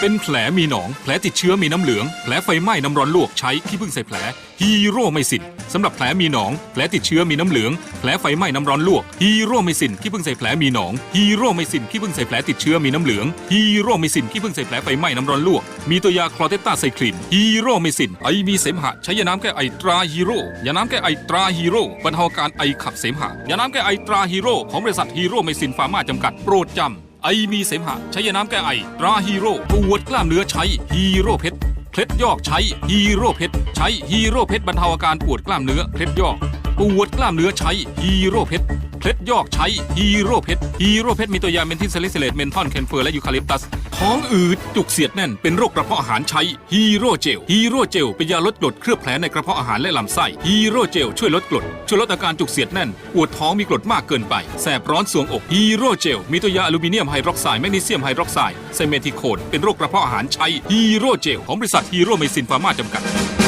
เป็นแผลมีหนอง แผลติดเชื้อมีน้ำเหลือง แผลไฟไหม้น้ำร้อนลวกใช้ขี้ผึ้งใส่แผลฮีโร่ไมซินสำหรับแผลมีหนอง แผลติดเชื้อมีน้ำเหลือง แผลไฟไหม้น้ำร้อนลวกฮีโร่ไมซินขี้ผึ้งใส่แผลมีหนองฮีโร่ไมซินขี้ผึ้งใส่แผลติดเชื้อมีน้ำเหลืองฮีโร่ไมซินขี้ผึ้งใส่แผลไฟไหม้น้ำร้อนลวก มีตัวยาคลอเทตตาไซคลินฮีโร่ไมซินไอมีเสมหะใช้ยาน้ำแก้ไอตราฮีโร่ยาน้ำแก้ไอตราฮีโร่บรรเทาอาการไอขับเสมหะยาน้ำแก้ไอตราฮีโร่ของบริษัทฮีโร่ไมซินฟาร์มาจำกัดโปรดจำ ไอมีเสมหะใช้ยาน้ำแก้ไอตราฮีโร่ปวดกล้ามเนื้อใช้ฮีโร่เพชรเคล็ดยอกใช้ฮีโร่เพชรใช้ฮีโร่เพชรบรรเทาอาการปวดกล้ามเนื้อเคล็ดยอกปวดกล้ามเนื้อใช้ฮีโร่เพชรเคล็ดยอกใช้ฮีโร่เพชรฮีโร่เพชรมีตัวยาเมนทิสเลสเลตเมนทอนเคนเฟอร์และยูคาลิปตัส ท้องอืดจุกเสียดแน่นเป็นโรคกระเพาะอาหารใช้ฮีโร่เจลฮีโร่เจลเป็นยาลดกรดเคลือบแผลในกระเพาะอาหารและลำไส้ฮีโร่เจลช่วยลดกรดช่วยลดอาการจุกเสียดแน่นปวดท้องมีกรดมากเกินไป แสบร้อนสวงอกฮีโร่เจลมีตัวยาอลูมิเนียมไฮดรอกไซด์แมกนีเซียมไฮดรอกไซด์ไซเมทิโคนเป็นโรคกระเพาะอาหารใช้ฮีโร่เจลของบริษัทฮีโร่เมซินฟาร์มาจำกัด